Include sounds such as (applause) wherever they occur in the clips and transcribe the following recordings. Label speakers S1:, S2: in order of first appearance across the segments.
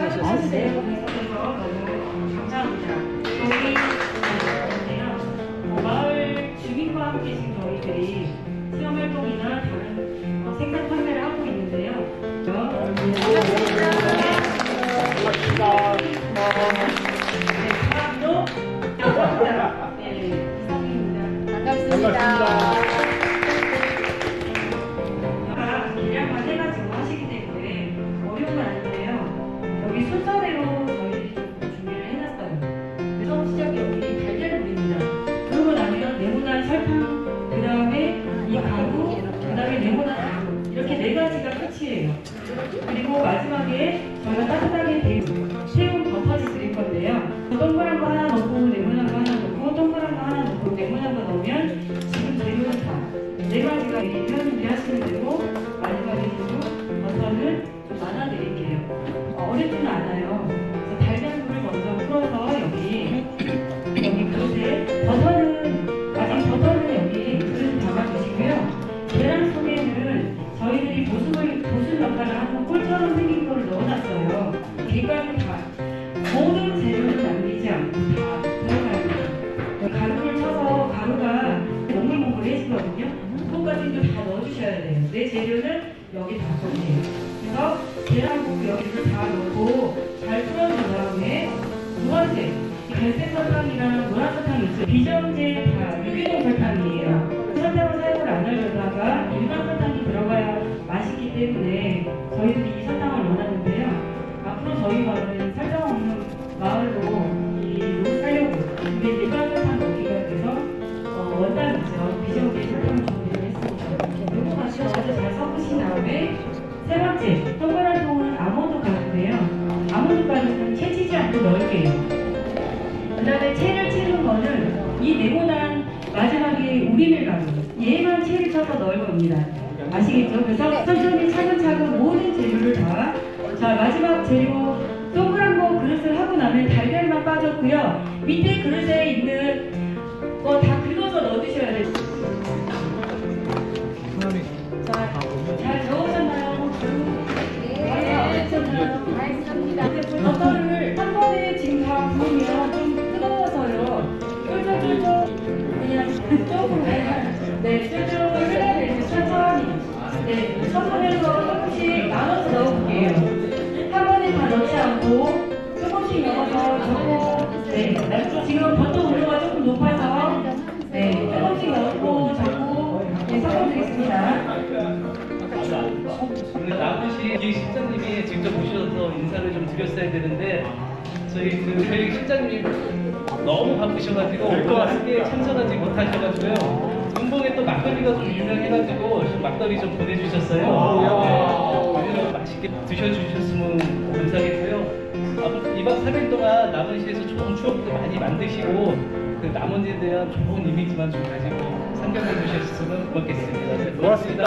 S1: 같이 계셨었어요.
S2: 감사합니다. 저희 어, 마을 주민과 함께 지금 저희들이 체험 활동이나 다른 하고 있는 그리고 마지막에 재료는 여기 다 넣으세요. 그래서 계란국 여기를 다 넣고 잘 풀어준 다음에 두 번째 갈색 설탕이랑 노란 설탕이 있어요. 비정제 다 유기농 설탕 마지막 재료 동그란 거 그릇을 하고 나면 달걀만 빠졌고요. 밑에 그릇에 있는 거 다 긁어서 넣어주셔야 돼요. 자, 잘 저으셨나요? 네?
S3: 맛있습니다.
S2: 버터를 한 번에 지금 다 부으면 좀 뜨거워서요. 쫄쫄쫄쫄 그냥 조금 네, 쫄쫄 흘러야 되지 천천히. 네, 천천히서 조금씩 나눠서 넣어볼게요.
S4: 인사를 좀 드렸어야 되는데 저희 그 저희 실장님 너무 바쁘셔가지고 오늘 참석하지 못하셔가지고요. 운봉에 또 막걸리가 좀 유명해가지고 좀 막걸리 좀 보내주셨어요. 네, 맛있게 드셔주셨으면 감사하겠고요. 앞으로 2박 3일 동안 남원시에서 좋은 추억도 많이 만드시고 그 남원에 대한 좋은 이미지만 좀 가지고 상경해 주셨으면 고맙겠습니다. 네, 고맙습니다.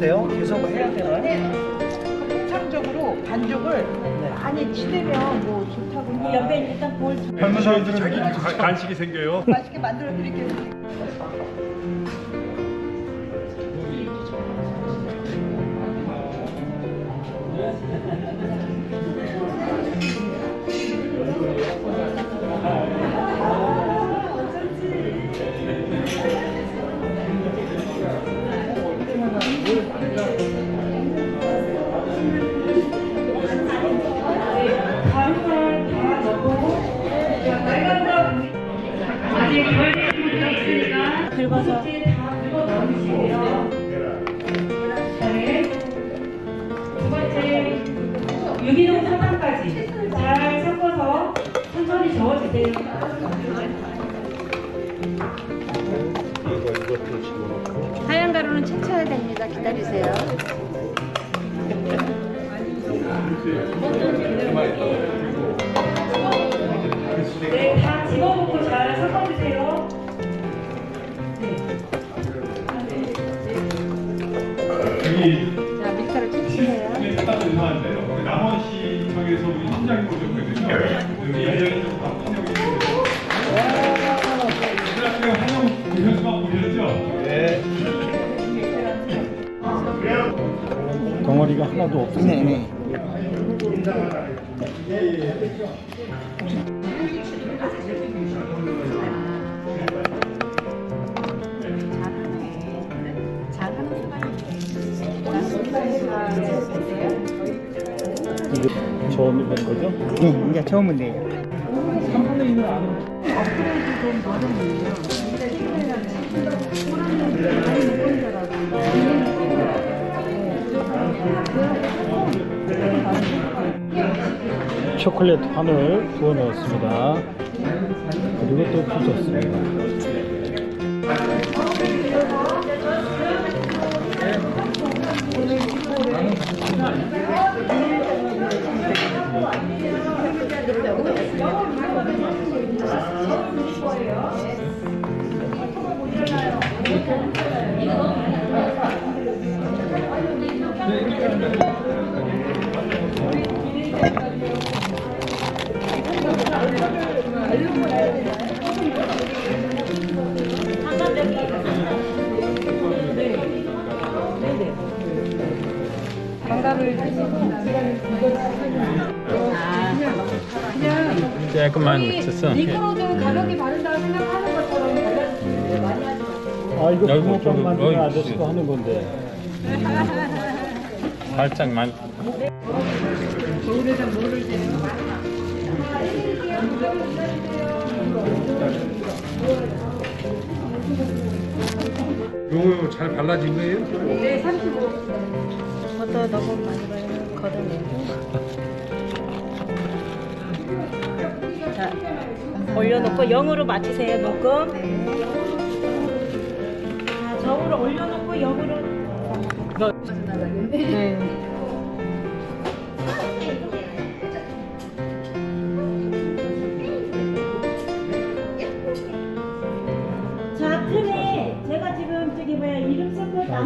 S1: 돼요? 계속 해야 되나요?
S5: 통상적으로 반죽을 많이 치대면 뭐 좋다고. 그 옆에 일단 볼
S6: 젊은 자기 가- 간식이 생겨요.
S5: 맛있게 만들어 드릴게요.
S2: 저어주세요.
S3: 하얀 가루는 채쳐야 됩니다. 기다리세요.
S2: 네,
S3: 자,
S6: 죄송한데 거기 남원시 쪽에서 우리 팀장님 오셨거든요.
S1: 하나도 없어요. 네, 네. 이거 처음 된 거죠?
S5: 네, 이제 처음은 돼요.
S1: 3분의 1은 안 해요. 초콜릿 환을 부어 넣었습니다. 그리고 또 부었습니다.
S6: 조금만 묻혔어.
S3: 미끄러도 가볍게 바른다고 생각하는 것처럼 발라주시면 많이 하지 마세요.
S1: 아, 이거 만드는
S6: 어이,
S1: 아저씨가 하는 건데. (laughs)
S6: 살짝만. 요거 잘 발라진 거예요?
S3: 네, 35. 버터 너무 많이 걷어내고. 자, 올려놓고 0으로 맞추세요, 녹음. 자, 저으로 올려놓고 0으로. 네.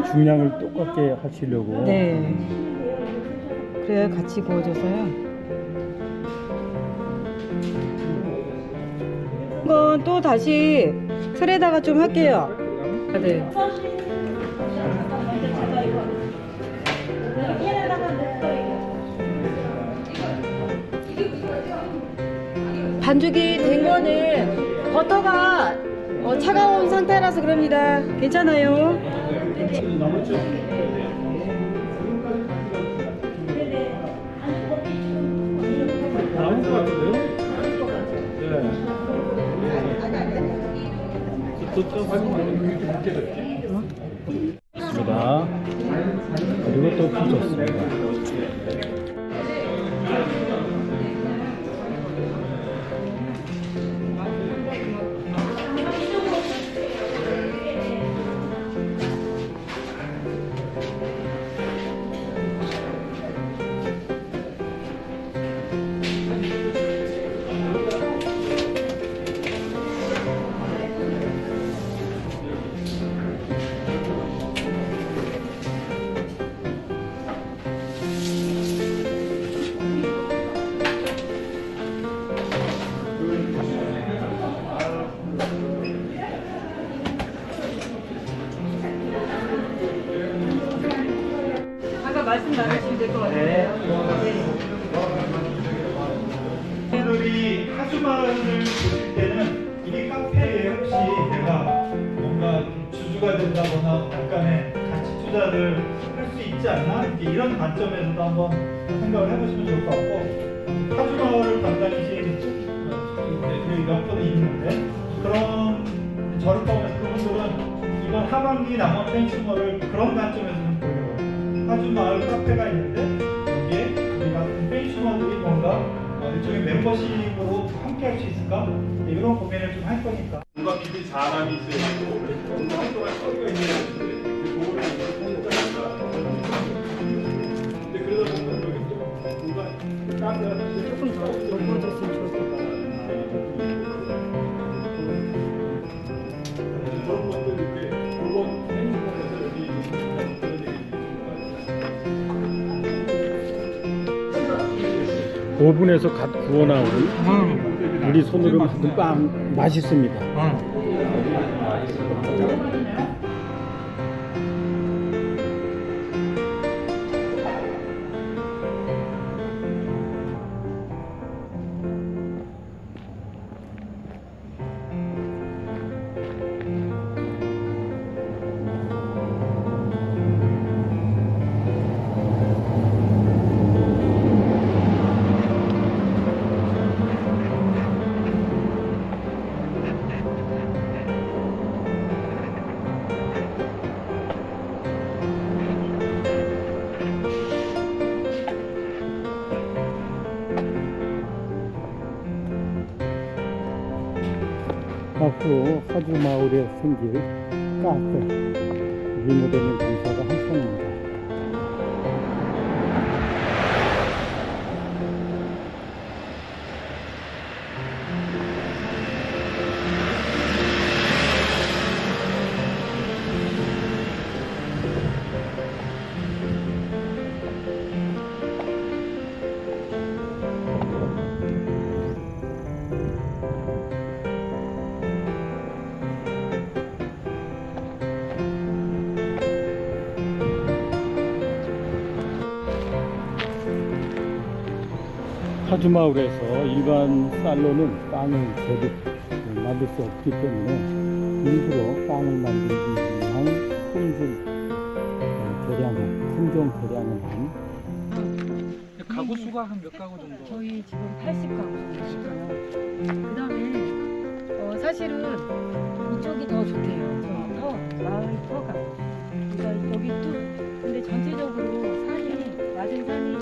S1: 중량을 똑같게 하시려고.
S5: 네. 그래야 같이 구워져서요. 이건 또 다시 틀에다가 좀 할게요. 네. 반죽이 된 거는 버터가 어, 차가운 상태라서 그럽니다. 괜찮아요.
S1: 나온 것 같은데요? 네. 그리고 또 부었습니다.
S5: 말씀 나누시면 될 것 같아요.
S7: 분들이 하수만을 보실 때는 이게 카페에 혹시 내가 뭔가 주주가 된다거나 약간의 가치 투자를 할 수 있지 않나? 이런 관점에서도 한번 생각을 해보시면 좋을 것 같고 하수마을 담당이신 네, 그 옆분이 있는데 그런 저를 포함해서 그분들은 이번 하반기 남원 펜싱어를 그런 관점에서 마을 카페가 있는데 여기에 우리 같은 펜슈머들이 뭔가 어, 일종의 멤버십으로 함께 할 수 있을까? 네, 이런 고민을 좀 할 거니까.
S6: 뭔가 깊이 자랑이 있어야 되고 운동할 동안 소리가 있어야 찾으니까 근데 그러다 보면 여기 또 뭔가 카페가 조금 더
S1: 오븐에서 갓 구워 나온 우리 손으로 만든 빵 맛있습니다. 앞 마을에 생길 카페 리모델링 공사 파주 마을에서 일반 쌀로는 빵을 제대로 만들 수 없기 때문에 일부러 빵을 만들기 위한 품질 어, 개량을 품종 개량을 한
S4: 가구 수가 한 몇 가구 정도?
S3: 저희 지금 80가구 정도. 그 다음에 어, 사실은 이쪽이 더 좋대요. 더 마을이 더 가고. 그러니까 여기 또 근데 전체적으로 산이 낮은 산이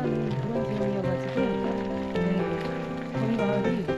S3: 하는 그런 기분이어가지고 네, 건강이